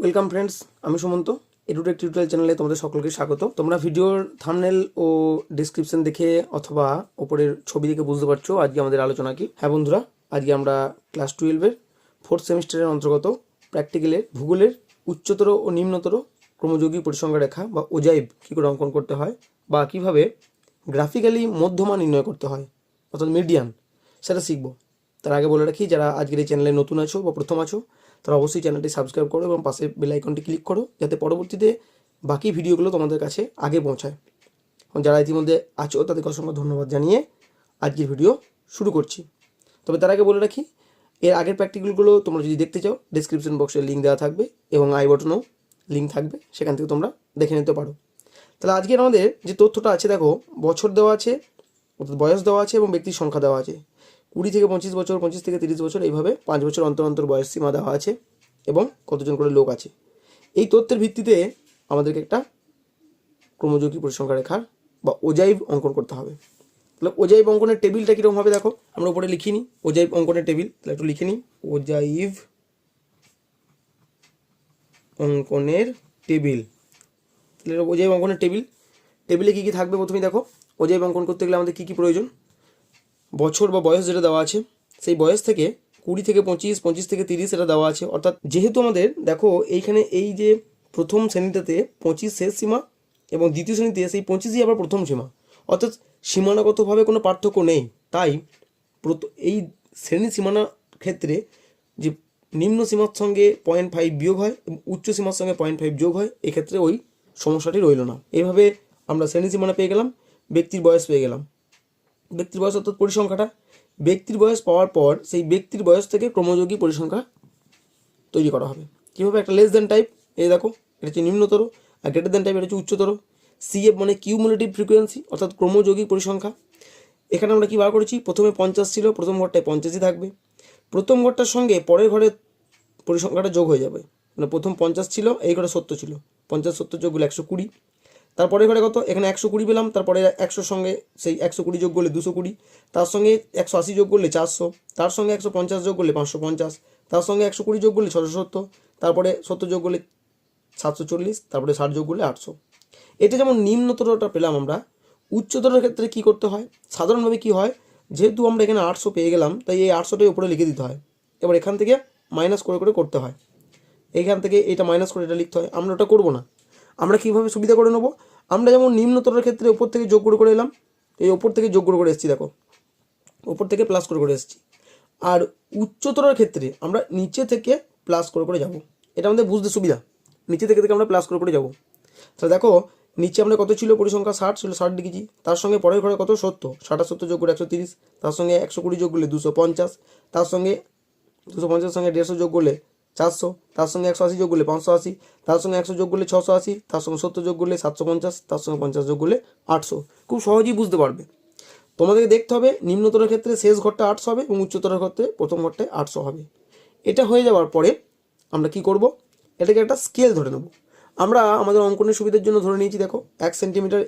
Welcome friends আমি Sumanta. Edtech tutorial চ্যানেলে তোমাদের সকলকে স্বাগত। তোমরা ভিডিওর থামনেল ও ডিসক্রিপশন দেখে অথবা ওপরের ছবি দেখে বুঝতে পারছ আজকে আমাদের আলোচনা কি। হ্যাঁ বন্ধুরা, আজকে আমরা ক্লাস টুয়েলভের ফোর্থ সেমিস্টারের অন্তর্গত প্র্যাকটিক্যালের ভূগোলের উচ্চতর ও নিম্নতর ক্রমযোগী পরিসংখ্যা রেখা বা ওজাইব কী করে অঙ্কন করতে হয় বা কীভাবে গ্রাফিক্যালি মধ্যমা নির্ণয় করতে হয়, অর্থাৎ মিডিয়ান সেটা শিখব। তার আগে বলে রাখি, যারা আজকের এই চ্যানেলে নতুন আছো বা প্রথম আছো তারা অবশ্যই চ্যানেলটি সাবস্ক্রাইব করো এবং পাশে বেল আইকনটি ক্লিক করো যাতে পরবর্তীতে বাকি ভিডিওগুলো তোমাদের কাছে আগে পৌঁছায়। এবং যারা ইতিমধ্যে আছো, তাদেরকে অসংখ্য ধন্যবাদ জানিয়ে আজকের ভিডিও শুরু করছি। তবে তার আগে বলে রাখি, এর আগের প্র্যাকটিক্যালগুলো তোমরা যদি দেখতে চাও ডিসক্রিপশন বক্সে লিঙ্ক দেওয়া থাকবে এবং আই বটনেও লিঙ্ক থাকবে, সেখান থেকে তোমরা দেখে নিতে পারো। তাহলে আজকের আমাদের যে তথ্যটা আছে, দেখো, বছর দেওয়া আছে, অর্থাৎ বয়স দেওয়া আছে এবং ব্যক্তির সংখ্যা দেওয়া আছে। কুড়ি থেকে পঁচিশ বছর, পঁচিশ থেকে তিরিশ বছর এইভাবে পাঁচ বছর অন্তর অন্তর বয়স সীমা দেওয়া আছে এবং কতজন করে লোক আছে। এই তথ্যের ভিত্তিতে আমাদেরকে একটা ক্রমযোগী পরিসংখ্যা রেখার বা ওজাইব অঙ্কন করতে হবে। তাহলে ওজাইব অঙ্কনের টেবিলটা কীরকম হবে দেখো? আমরা উপরে লিখি নিই ওজাইব অঙ্কনের টেবিল, তাহলে একটু লিখে নিই। ওজাইব অঙ্কনের টেবিল। তাহলে ওজাইব অঙ্কনের টেবিল। টেবিলে কী কী থাকবে প্রথমেই দেখো? ওজাইব অঙ্কন করতে গেলে আমাদের কী কী প্রয়োজন? বছর বা বয়স যেটা দেওয়া আছে, সেই বয়স থেকে কুড়ি থেকে পঁচিশ পঁচিশ থেকে তিরিশ এটা দেওয়া আছে। অর্থাৎ যেহেতু আমাদের, দেখো, এইখানে এই যে প্রথম শ্রেণীটাতে পঁচিশ শেষ সীমা এবং দ্বিতীয় শ্রেণীতে সেই পঁচিশই আবার প্রথম সীমা। অর্থাৎ সীমানাগতভাবে কোনো পার্থক্য নেই। তাই এই শ্রেণি সীমানার ক্ষেত্রে যে নিম্ন সীমার সঙ্গে পয়েন্ট ফাইভ বিয়োগ হয় এবং উচ্চ সীমার সঙ্গে পয়েন্ট ফাইভ যোগ হয়, এক্ষেত্রে ওই সমস্যাটি রইল না। এভাবে আমরা শ্রেণি সীমানা পেয়ে গেলাম, ব্যক্তির বয়স পেয়ে গেলাম। ব্যক্তির বয়স অর্থাৎ পরিসংখ্যাটা, ব্যক্তির বয়স পাওয়ার পর সেই ব্যক্তির বয়স থেকে ক্রমযোগী পরিসংখ্যা তৈরি করা হবে। কীভাবে? একটা লেস দেন টাইপ এই দেখো, এটা হচ্ছে নিম্নতর, আর গ্রেটার দেন টাইপ এটা হচ্ছে উচ্চতর। সিএফ মানে কিউমুলেটিভ ফ্রিকোয়েন্সি অর্থাৎ ক্রমযোগী পরিসংখ্যা। এখানে আমরা কী বার করেছি? প্রথমে পঞ্চাশ ছিল, প্রথম ঘরটায় পঞ্চাশই থাকবে। প্রথম ঘরটার সঙ্গে পরের ঘরের পরিসংখ্যাটা যোগ হয়ে যাবে। মানে প্রথম পঞ্চাশ ছিল, এই ঘরে সত্তর ছিল। পঞ্চাশ, সত্তর যোগ করলে একশো কুড়ি। তারপরে ঘরে কত? এখানে একশো কুড়ি পেলাম, তারপরে একশোর সঙ্গে সেই একশো কুড়ি যোগ করলে দুশো কুড়ি, তার সঙ্গে একশো আশি যোগ করলে চারশো, তার সঙ্গে একশো পঞ্চাশ যোগ করলে পাঁচশো পঞ্চাশ, তার সঙ্গে একশো কুড়ি যোগ করলে ছশো সত্তর, তারপরে সত্তর যোগ করলে সাতশো চল্লিশ, তারপরে ষাট যোগ করলে আটশো। এটা যেমন নিম্নতরটা পেলাম আমরা, উচ্চতরের ক্ষেত্রে কি করতে হয়? সাধারণভাবে কি হয়? যেহেতু আমরা এখানে আটশো পেয়ে গেলাম, তাই এই আটশোটাই উপরে লিখে দিতে হয়। এবার এখান থেকে মাইনাস করে করে করতে হয়। এইখান থেকে এটা মাইনাস করে এটা লিখতে হয়। আমরা ওটা করব না। আমরা কীভাবে সুবিধা করে নেব? আমরা যেমন নিম্নতরের ক্ষেত্রে ওপর থেকে যোগ করে করে এলাম এই ওপর থেকে যোগ করে করে এসেছি, দেখো। ওপর থেকে প্লাস করে করে এসেছি। আর উচ্চতরের ক্ষেত্রে আমরা নিচে থেকে প্লাস করে করে যাব। এটা আমাদের বুঝতে সুবিধা। নিচে থেকে থেকে আমরা প্লাস করে করে যাব। তাহলে দেখো, নিচে আমরা কত ছিল? পরিসংখ্যা ষাট ছিল ষাট লিখেছি তার সঙ্গে পরের ঘরে কত? সত্তর। ষাট আর সত্তর যোগ করে একশো তিরিশ। তার সঙ্গে একশো কুড়ি যোগ করলে দুশো পঞ্চাশ। তার সঙ্গে দুশো পঞ্চাশের সঙ্গে দেড়শো যোগ করলে চারশো, তার সঙ্গে একশো আশি যোগ করলে পাঁচশো আশি, তার সঙ্গে একশো যোগ করলে ছশো আশি, তার সঙ্গে সত্তর যোগ করলে সাতশো পঞ্চাশ, তার সঙ্গে পঞ্চাশ যোগ করলে আটশো। খুব সহজেই বুঝতে পারবে। তোমাদেরকে দেখতে হবে, নিম্নতরের ক্ষেত্রে শেষ ঘরটা আটশো হবে এবং উচ্চতরের ক্ষেত্রে প্রথম ঘরটায় আটশো হবে। এটা হয়ে যাওয়ার পরে আমরা কি করব? এটাকে একটা স্কেল ধরে নেব। আমরা আমাদের অঙ্কনের সুবিধার জন্য ধরে নিয়েছি, দেখো, এক সেন্টিমিটার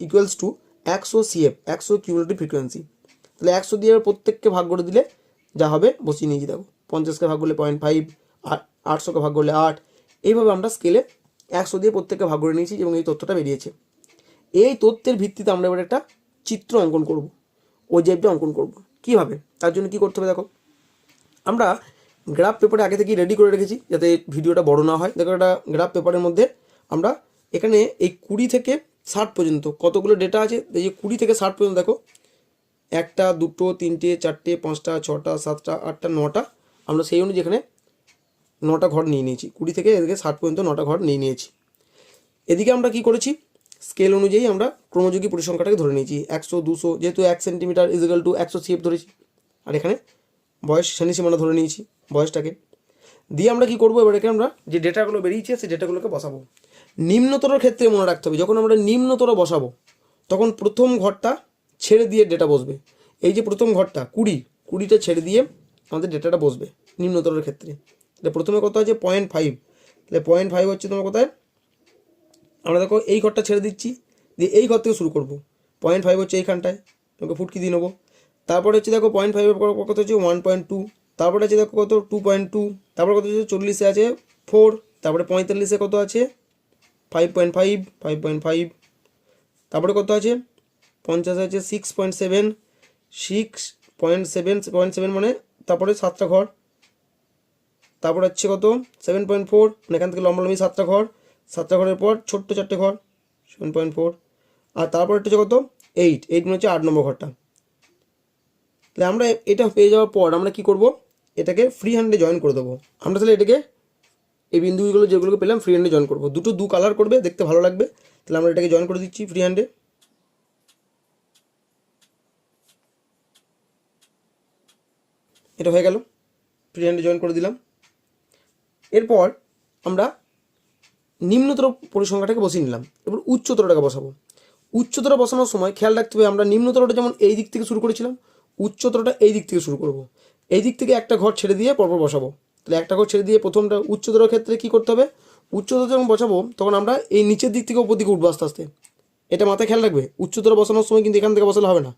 ইকুয়ালস টু একশো সিএফ একশো কিউমিলেটিভ ফ্রিকোয়েন্সি তাহলে একশো দিয়ে প্রত্যেককে ভাগ করে দিলে যা হবে, বসিয়ে নিয়েছি, দেখো, পঞ্চাশকে ভাগ করলে পয়েন্ট ফাইভ আটশোকে ভাগ করলে আট। এইভাবে আমরা স্কেলে একশো দিয়ে প্রত্যেককে ভাগ করে নিয়েছি এবং এই তথ্যটা বেরিয়েছে। এই তথ্যের ভিত্তিতে আমরা এবার একটা চিত্র অঙ্কন করব। ওই জাইপটা অঙ্কন করব। কীভাবে? তার জন্য কি করতে হবে দেখো? আমরা গ্রাফ পেপারে আগে থেকেই রেডি করে রেখেছি যাতে ভিডিওটা বড় না হয়। দেখো একটা গ্রাফ পেপারের মধ্যে আমরা এখানে এই কুড়ি থেকে ষাট পর্যন্ত কতগুলো ডেটা আছে? এই যে কুড়ি থেকে ষাট পর্যন্ত দেখো, একটা, দুটো, তিনটে, চারটে, পাঁচটা, ছটা, সাতটা, আটটা, নটা, আমরা সেই অনুযায়ী এখানে নটা ঘর নিয়ে নিয়েছি। কুড়ি থেকে এদিকে ষাট পর্যন্ত নটা ঘর নিয়ে নিয়েছি। এদিকে আমরা কি করেছি? স্কেল অনুযায়ী আমরা ক্রমযোগী পরিসংখ্যাটাকে ধরে নিয়েছি। একশো, দুশো, যেহেতু এক সেন্টিমিটার ইজিক্যাল টু একশো সিএফ ধরেছি। আর এখানে বয়স শ্রেণি সীমানা ধরে নিয়েছি, বয়সটাকে। দিয়ে আমরা কি করব? এবার আমরা যে ডেটাগুলো বেরিয়েছে, সেই ডেটাগুলোকে বসাবো। নিম্নতর ক্ষেত্রে মনে রাখতে হবে, যখন আমরা নিম্নতর বসাবো, তখন প্রথম ঘরটা ছেড়ে দিয়ে ডেটা বসবে। এই যে প্রথম ঘরটা, কুড়ি, কুড়িটা ছেড়ে দিয়ে আমাদের ডেটাটা বসবে নিম্নতরের ক্ষেত্রে। তাহলে প্রথমে কত আছে পয়েন্ট ফাইভ তাহলে পয়েন্ট ফাইভ হচ্ছে তোমার কোথায়? আমরা দেখো এই ঘরটা ছেড়ে দিচ্ছি, দিয়ে এই ঘর থেকে শুরু করব। পয়েন্ট ফাইভ হচ্ছে এইখানটায়, তোমাকে ফুটকি দিয়ে নেব। তারপরে হচ্ছে দেখো পয়েন্ট ফাইভের কত হচ্ছে ওয়ান পয়েন্ট টু তারপরে আছে দেখো কত? টু পয়েন্ট টু তারপরে কত হচ্ছে? চল্লিশে আছে ফোর তারপরে পঁয়তাল্লিশে কত আছে? Five point five five point five তারপরে কত আছে? পঞ্চাশ আছে six point seven six point seven point seven মানে তারপরে সাতটা ঘর। তারপর হচ্ছে কত? সেভেন পয়েন্ট ফোর মানে এখান থেকে লম্বা লম্বি সাতটা ঘর। সাতটা ঘরের পর ছোট্ট চারটে ঘর সেভেন পয়েন্ট ফোর আর তারপর হচ্ছে কত? এইট এইট মানে হচ্ছে আট নম্বর ঘরটা। তাহলে আমরা এটা পেয়ে যাওয়ার পর আমরা কি করব? এটাকে ফ্রি হ্যান্ডে জয়েন করে দেবো। আমরা তাহলে এটাকে এই বিন্দুগুলো যেগুলোকে পেলাম ফ্রি হ্যান্ডে জয়েন করব। দুটো দু কালার করবে, দেখতে ভালো লাগবে। তাহলে আমরা এটাকে জয়েন করে দিচ্ছি ফ্রি হ্যান্ডে এটা হয়ে গেল। ফ্রি হ্যান্ডে জয়েন করে দিলাম। এরপর আমরা নিম্নতর পরিসংখ্যাটাকে বসিয়ে নিলাম। এবার উচ্চতরটাকে বসাবো। উচ্চতর বসানোর সময় খেয়াল রাখতে হবে, আমরা নিম্নতরটা যেমন এই দিক থেকে শুরু করেছিলাম, উচ্চতরটা এই দিক থেকে শুরু করব। এই দিক থেকে একটা ঘর ছেড়ে দিয়ে পরপর বসাবো। তাহলে একটা ঘর ছেড়ে দিয়ে প্রথমটা উচ্চতর ক্ষেত্রে কী করতে হবে? উচ্চতর যখন বসাবো, তখন আমরা এই নিচের দিক থেকে উপর দিকে উঠবো আস্তে আস্তে। এটা মাথায় খেয়াল রাখবে, উচ্চতর বসানোর সময় কিন্তু এখান থেকে বসালে হবে না।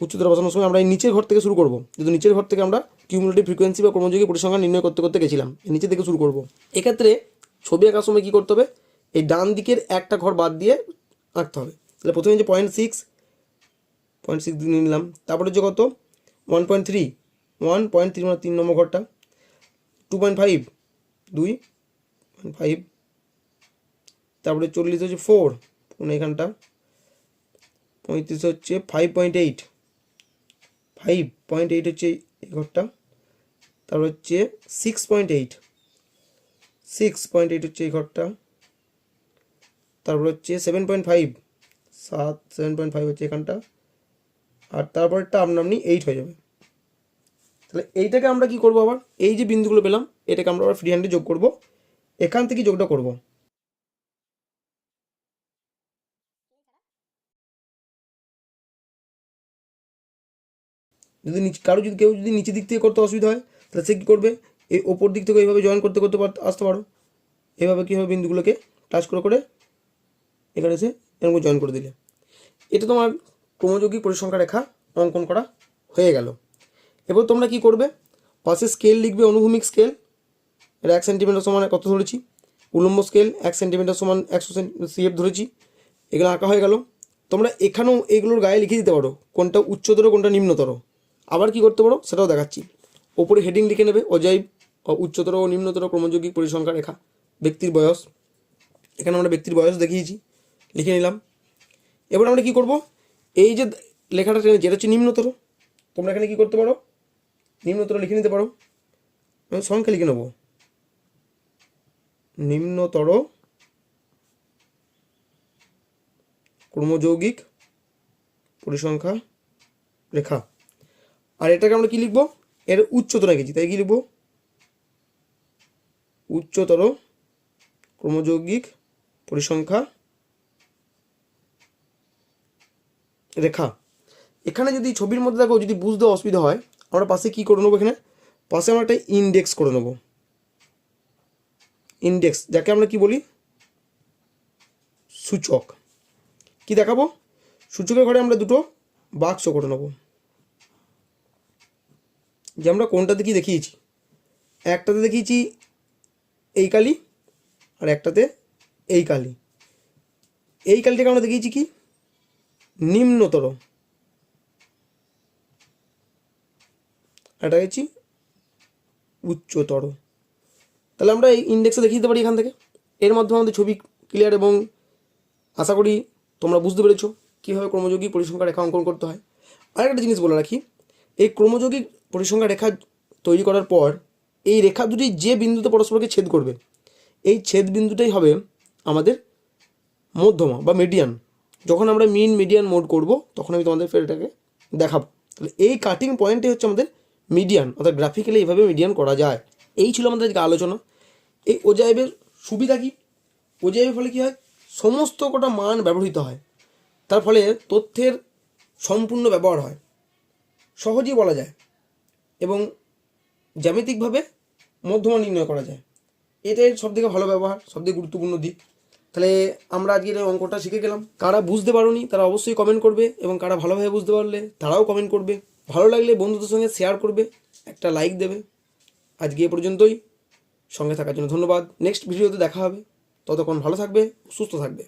উচ্চতর বসানোর সময় আমরা এই নিচের ঘর থেকে শুরু করব। যেহেতু নিচের ঘর থেকে আমরা কিউমুলেটিভ ফ্রিকোয়েন্সি বা কর্মযোগী পরিসংখ্যান নির্ণয় করতে করতে গেছিলাম নিচে থেকে শুরু করব। এক্ষেত্রে ছবি আঁকার সময় কী করতে হবে? এই ডান দিকের একটা ঘর বাদ দিয়ে আঁকতে হবে। তাহলে প্রথমে যে পয়েন্ট সিক্স পয়েন্ট সিক্স নিয়ে নিলাম। তারপরে হচ্ছে কত? One point three one point three মানে তিন নম্বর ঘরটা। টু পয়েন্ট ফাইভ দুই পয়েন্ট ফাইভ তারপরে চল্লিশ হচ্ছে ফোর এখানটা? পঁয়ত্রিশ হচ্ছে five point eight five point eight হচ্ছে এই ঘরটা। তারপর হচ্ছে six point eight six point eight হচ্ছে এই ঘরটা। তারপর হচ্ছে সেভেন পয়েন্ট ফাইভ সাত সেভেন পয়েন্ট ফাইভ হচ্ছে এখানটা। আর তারপরেরটা আপনামনি এইট হয়ে যাবে। তাহলে এইটাকে আমরা কি করব আবার? এই যে বিন্দুগুলো পেলাম, এটাকে আমরা আবার ফ্রি হ্যান্ডে যোগ করব। এখান থেকে যোগটা করব। যদি নিচ- কারও যদি কেউ যদি নিচের দিক থেকে করতে অসুবিধা হয়, তাহলে সে কী করবে? এই ওপর দিক থেকে এইভাবে জয়েন করতে করতে আসতে পারো। এভাবে কীভাবে বিন্দুগুলোকে টাচ করে করে এখানে এসে এরকম জয়েন করে দিলে। এটা তোমার ক্রমযোগী পরিসংখ্যা রেখা অঙ্কন করা হয়ে গেল। এবার তোমরা কি করবে? পাশে স্কেল লিখবে, অনুভূমিক স্কেল এটা এক সেন্টিমিটার সমান কত ধরেছি? উলম্ব স্কেল এক সেন্টিমিটার সমান একশো সিএফ ধরেছি। এগুলো আঁকা হয়ে গেল। তোমরা এখানেও এগুলোর গায়ে লিখে দিতে পারো। কোনটা উচ্চতর, কোনটা নিম্নতর। আবার কি করতে পারো? সেটাও দেখাচ্ছি। ওপরে হেডিং লিখে নেবে অজৈব উচ্চতর ও নিম্নতর ক্রমযোগী পরিসংখ্যা রেখা। ব্যক্তির বয়স। এখানে আমরা ব্যক্তির বয়স দেখিয়েছি, লিখে নিলাম। এবার আমরা কি করব? এই যে লেখাটা যেটা হচ্ছে নিম্নতর, তোমরা এখানে কি করতে পারো? নিম্নতর লিখে নিতে পারো। আমি সংখ্যা লিখে নেব। নিম্নতর ক্রমযৌগিক পরিসংখ্যা রেখা। আর এটাকে আমরা কি লিখব? এর উচ্চতর রেখেছি তাই কি লিখব? উচ্চতর ক্রমযৌগিক পরিসংখ্যা রেখা। এখানে যদি ছবির মধ্যে দেখো, যদি বুঝতে অসুবিধা হয়, আমরা পাশে কি করে নেব এখানে? পাশে আমরা একটা ইন্ডেক্স করে নেব। ইন্ডেক্স যাকে আমরা কি বলি? সূচক। কি দেখাবো? সূচকের ঘরে আমরা দুটো বাক্স করে নেব। যে আমরা কোনটাতে কি দেখিয়েছি? একটাতে দেখিয়েছি এই কালি আর একটাতে এই কালি। এই কালিটাকে আমরা দেখিয়েছি কি? নিম্নতর। এটা হচ্ছে উচ্চতর। তাহলে আমরা এই ইন্ডেক্সে দেখিয়ে দিতে পারি এখান থেকে। এর মাধ্যমে আমাদের ছবি ক্লিয়ার এবং আশা করি তোমরা বুঝতে পেরেছ কীভাবে ক্রমযোগী পরিসংখ্যা রেখা অঙ্কন করতে হয়। আরেকটা জিনিস বলে রাখি, এই ক্রমযোগী পরিসংখ্যা রেখা তৈরি করার পর এই রেখা দুটি যে বিন্দুতে পরস্পরকে ছেদ করবে, এই ছেদ বিন্দুটাই হবে আমাদের মধ্যমা বা মিডিয়ান যখন আমরা মিন মিডিয়ান মোড করব, তখন আমি তোমাদের ফের এটাকে দেখাবো। তাহলে এই কাটিং পয়েন্টই হচ্ছে আমাদের মিডিয়ান অর্থাৎ গ্রাফিক্যালি এইভাবে মিডিয়ান করা যায়। এই ছিল আমাদের আজকে আলোচনা। এই ওজাইবের সুবিধা কী? ওজাইবের ফলে কী হয়? সমস্ত কটা মান ব্যবহৃত হয়। তার ফলে তথ্যের সম্পূর্ণ ব্যবহার হয়। সহজেই বলা যায়। এবং জ্যামিতিকভাবে মধ্যমা নির্ণয় করা যায়। এটাই সব থেকে ভালো ব্যবহার সব থেকে গুরুত্বপূর্ণ দিক। তাহলে আমরা আজকের এই অঙ্কটা শিখে গেলাম। কারা বুঝতে পারোনি, তারা অবশ্যই কমেন্ট করবে এবং কারা ভালোভাবে বুঝতে পারলে, তারাও কমেন্ট করবে। ভালো লাগলে বন্ধুদের সঙ্গে শেয়ার করবে, একটা লাইক দেবে। আজকে এ পর্যন্তই। সঙ্গে থাকার জন্য ধন্যবাদ। নেক্সট ভিডিওতে দেখা হবে। ততক্ষণ ভালো থাকবে, সুস্থ থাকবে।